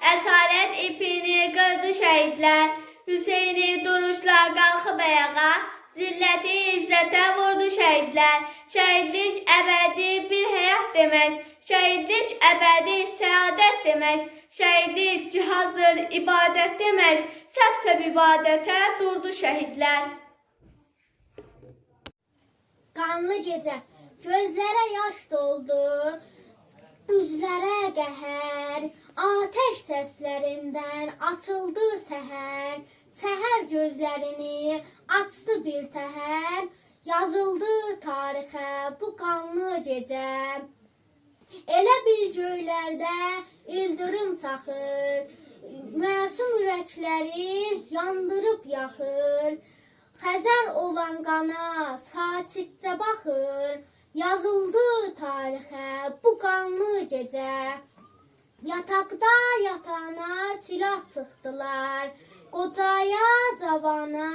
Esaret ipini kırdı şehitler. Hüseyin'i duruşlar kalkıp ayağa. Zilleti izzete vurdu şehitler. Şehitlik ebedi bir hayat demek. Şehitlik ebedi saadet demek. Şehitlik cihazdır ibadet demek. Sevsep ibadete durdu şehitler. Kanlı gece gözlere yaş doldu, yüzlere qəhər ateş səslərindən açıldı səhər, səhər gözlərini açdı bir təhər, yazıldı tarixə bu qanlı gecə. Elə bil göylərdə ildırım çaxır, məsum ürəkləri yandırıb yaxır. Xəzər olan qana sakitcə baxır. Yazıldı tarixə bu qanlı gecə. Yataqda yatana silah sıxdılar. Qocaya, cavana